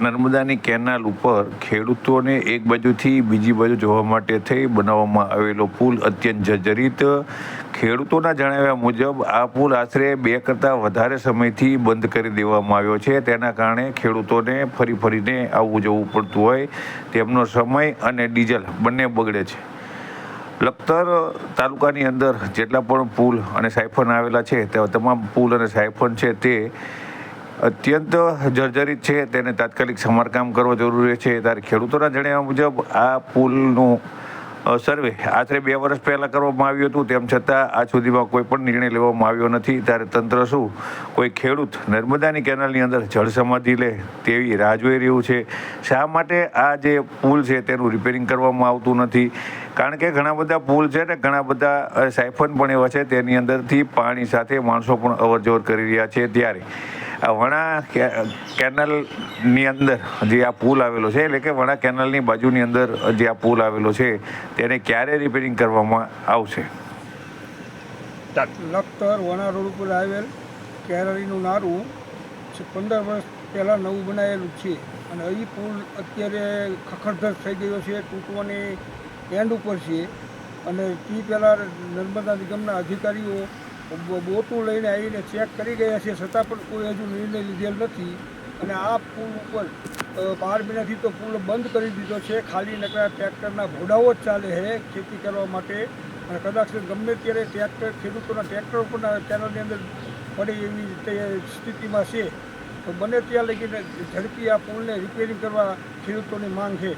નર્મદાની કેનાલ ઉપર ખેડૂતોને એક બાજુથી બીજી બાજુ જોવા માટે થઈ બનાવવામાં આવેલો પુલ અત્યંત જર્જરિત. ખેડૂતોના જણાવ્યા મુજબ, આ પુલ આશરે બે કરતાં વધારે સમયથી બંધ કરી દેવામાં આવ્યો છે. તેના કારણે ખેડૂતોને ફરી ફરીને આવવું જવું પડતું હોય. તેમનો સમય અને ડીઝલ બંને બગડે છે. લખતર તાલુકાની અંદર જેટલા પણ પુલ અને સાયફન આવેલા છે, તે તમામ પુલ અને સાયફન છે તે અત્યંત જર્જરિત છે. તેને તાત્કાલિક સમારકામ કરવો જરૂરી છે. ત્યારે ખેડૂતોના જણાવ્યા મુજબ, આ પુલનું સર્વે આશરે બે વર્ષ પહેલાં કરવામાં આવ્યું હતું. તેમ છતાં, આજ સુધીમાં કોઈ પણ નિર્ણય લેવામાં આવ્યો નથી. ત્યારે તંત્ર શું? કોઈ ખેડૂત નર્મદાની કેનાલની અંદર જળ સમાધિ લે તેવી રાહ જોઈ રહ્યું છે. શા માટે આ જે પુલ છે, તેનું રિપેરિંગ કરવામાં આવતું નથી? કારણ કે ઘણા બધા પુલ છે ને, ઘણા બધા સાયફન પણ એવા છે. તેની અંદરથી પાણી સાથે માણસો પણ અવર જવર કરી રહ્યા છે. ત્યારે આ વણા કેનલની અંદર જે આ પુલ આવેલો છે, એટલે કે વણા કેનલની બાજુની અંદર જે આ પુલ આવેલો છે, તેને ક્યારે રિપેરિંગ કરવામાં આવશે? લખતર વણા રોડ ઉપર આવેલ કેરળીનું નારું પંદર વર્ષ પહેલાં નવું બનાવેલું છે અને એ પુલ અત્યારે ખખડધજ થઈ ગયો છે, તૂટવાની એન્ડ ઉપર છે અને તે પહેલાં નર્મદા નિગમના અધિકારીઓ બોટું લઈને આવીને ચેક કરી ગયા છે. છતાં પણ કોઈ હજુ નિર્ણય લીધેલ નથી. અને આ પુલ ઉપર બાર મહિનાથી તો પુલ બંધ કરી દીધો છે. ખાલી નકરા ટ્રેક્ટરના ઘોડાઓ જ ચાલે છે ખેતી કરવા માટે. અને કદાચ ગમે ત્યારે ટ્રેક્ટર, ખેડૂતોના ટ્રેક્ટર ઉપરના ચેનલની અંદર પડે એવી સ્થિતિમાં છે. તો બને ત્યાં લગીને ઝડપી આ પુલને રિપેરિંગ કરવા ખેડૂતોની માંગ છે.